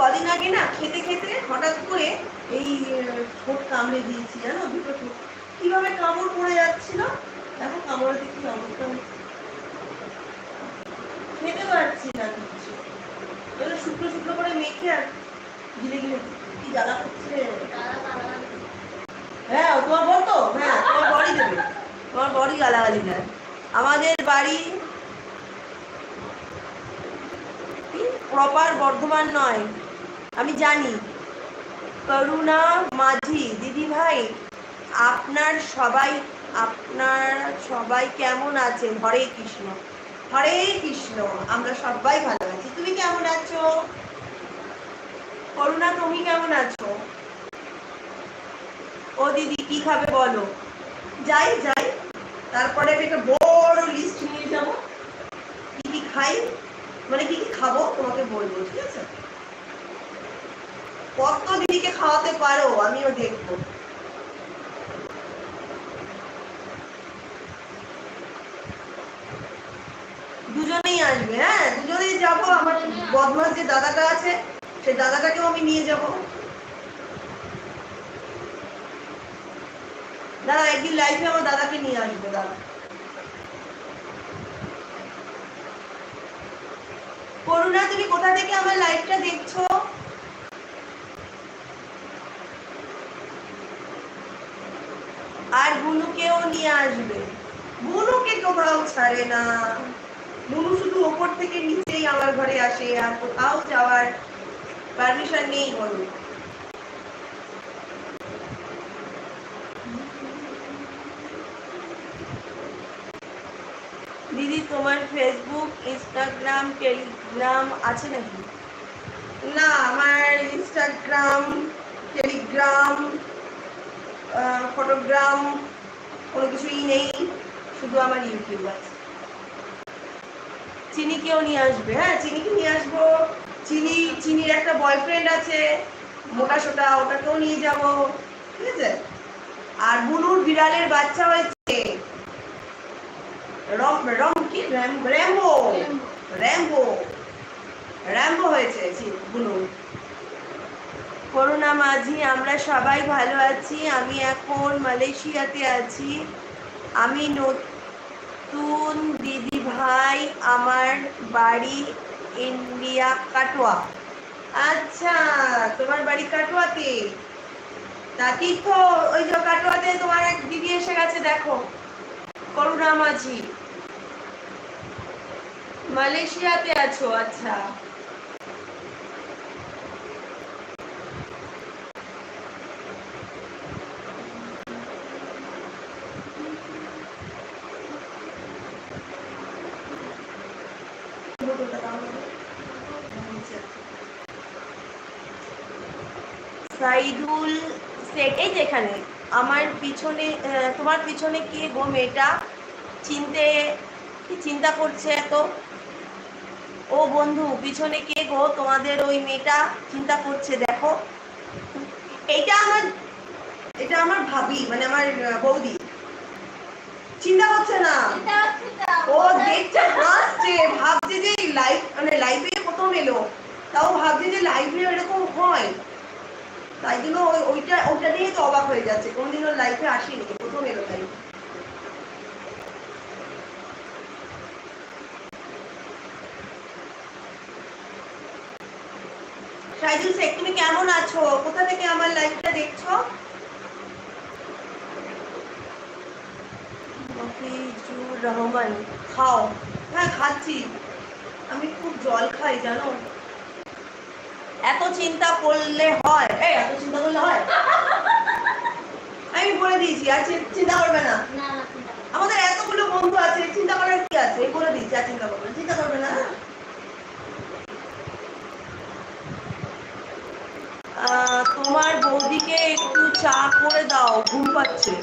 কদিন আগে না খেতে খেতে হঠাৎ করে এই ঠোঁট কামড়ে দিয়েছি, জানো? দুটো ঠোঁট। কীভাবে কামড় পড়ে যাচ্ছিল? দেখো কামড় দেখি অবস্থা খেতে পারছি না কিছু। ওগুলো শুকনো শুকনো করে মেখে আর গিলে গিলে কি জ্বালা করছে? হ্যাঁ তোমার বল তো? হ্যাঁ তোমার বড়ি দেবে। তোমার বড়ি গালাগালি দেয়। আমাদের বাড়ি প্রপার বর্ধমান নয়। আমি জানি। করুণা মাঝি, দিদি ভাই, আপনার সবাই আপনার সবাই কেমন আছেন? হরে কৃষ্ণ। হরে কৃষ্ণ। আমরা সবাই ভালো আছি। তুমি কেমন আছো? করুণা, তুমি কেমন আছো? ও দিদি, কি খাবে বলো? যাই যাই। তারপরে আমি একটা বড় লিস্ট নিয়ে যাব। কি কি খাই? মানে কি কি খাব? তোমাকে বলব, ঠিক আছে? কত দিদিকে খাওয়াতে পারো, আমিও দেখব। দুজনেই আসবে হ্যাঁ? দুজনেই যাব। আমার বদমাস যে দাদাটা আছে, সেই দাদাটাকেও আমি নিয়ে যাব। দাদা একদিন লাইফে আমার দাদাকে নিয়ে আসবে দাদা করুণা তুমি কোথা থেকে আমার লাইফটা দেখছ? আর বুনুকেও নিয়ে আসবে। বুনুকে তোমরাও ছাড়ে না। বুনু শুধু ওপর থেকে নিচেই আমার ঘরে আসে আর কোথাও যাওয়ার পারমিশন নেই বলু দিদি, তোমার ফেসবুক ইনস্টাগ্রাম টেলিগ্রাম আছে নাকি? না, আমার ইনস্টাগ্রাম টেলিগ্রাম ফটোগ্রাম কোনো কিছুই নেই, শুধু আমার ইউটিউব আছে। চিনিকেও নিয়ে আসবে হ্যাঁ চিনিকে নিয়ে আসব। চিনি, চিনির একটা বয়ফ্রেন্ড আছে, মোটা সোটা, ওটাকেও নিয়ে যাব, ঠিক আছে? আর বুনুর বিড়ালের বাচ্চা হয়েছে, রম রম কি র্যাম্বো র্যাম্বো র্যাম্বো হয়েছে বুনুর করোনা মাঝি, আমরা সবাই ভালো আছি, আমি এখন মালয়েশিয়াতে আছি। আমি নতুন দিদি ভাই, আমার বাড়ি ইন্ডিয়া, কাটোয়া। আচ্ছা তোমার বাড়ি কাটোয়াতে? তা তীর্থ ওই যে কাটোয়াতে তোমার এক দিদি এসে গেছে, দেখো। করুণা মাঝি। মালয়েশিয়াতে আছো আচ্ছা। সাইদুল শেখ, এই যেখানে আমার পিছনে তোমার পিছনে কে গো মেয়েটা? চিনতে চিন্তা করছে এত? ও বন্ধু পিছনে কে গো? তোমাদের ওই মেয়েটা চিন্তা করছে দেখো। এইটা আমার এটা আমার ভাবি মানে আমার বৌদি। চিন্তা করছে না? ও দেখছে হাসছে ভাবছে যে লাইভ মানে লাইভে প্রথম এলো তাও ভাবছে যে লাইভে এরকম হয়। তাই জন্য ওই ওইটা ওইটা নিয়ে তো অবাক হয়ে যাচ্ছে। কোনদিন ওর লাইফে আসেনি প্রথম এলো লাইভ সাইজুল শেখ তুমি কেমন আছো? কোথা থেকে আমার লাইভটা দেখছ? মফিজুর রহমান খাও। হ্যাঁ খাচ্ছি। আমি খুব জল খাই জানো? এত চিন্তা করলে হয়। এই এত চিন্তা করলে হয়? আমি বলে দিয়েছি আর চিন্তা করবে না। আমাদের এতগুলো বন্ধু আছে চিন্তা করার কি আছে? এই বলে দিয়েছি আর চিন্তা করবে না চিন্তা করবে না আহ, তোমার বৌদিকে একটু চা করে দাও ঘুম পাচ্ছে।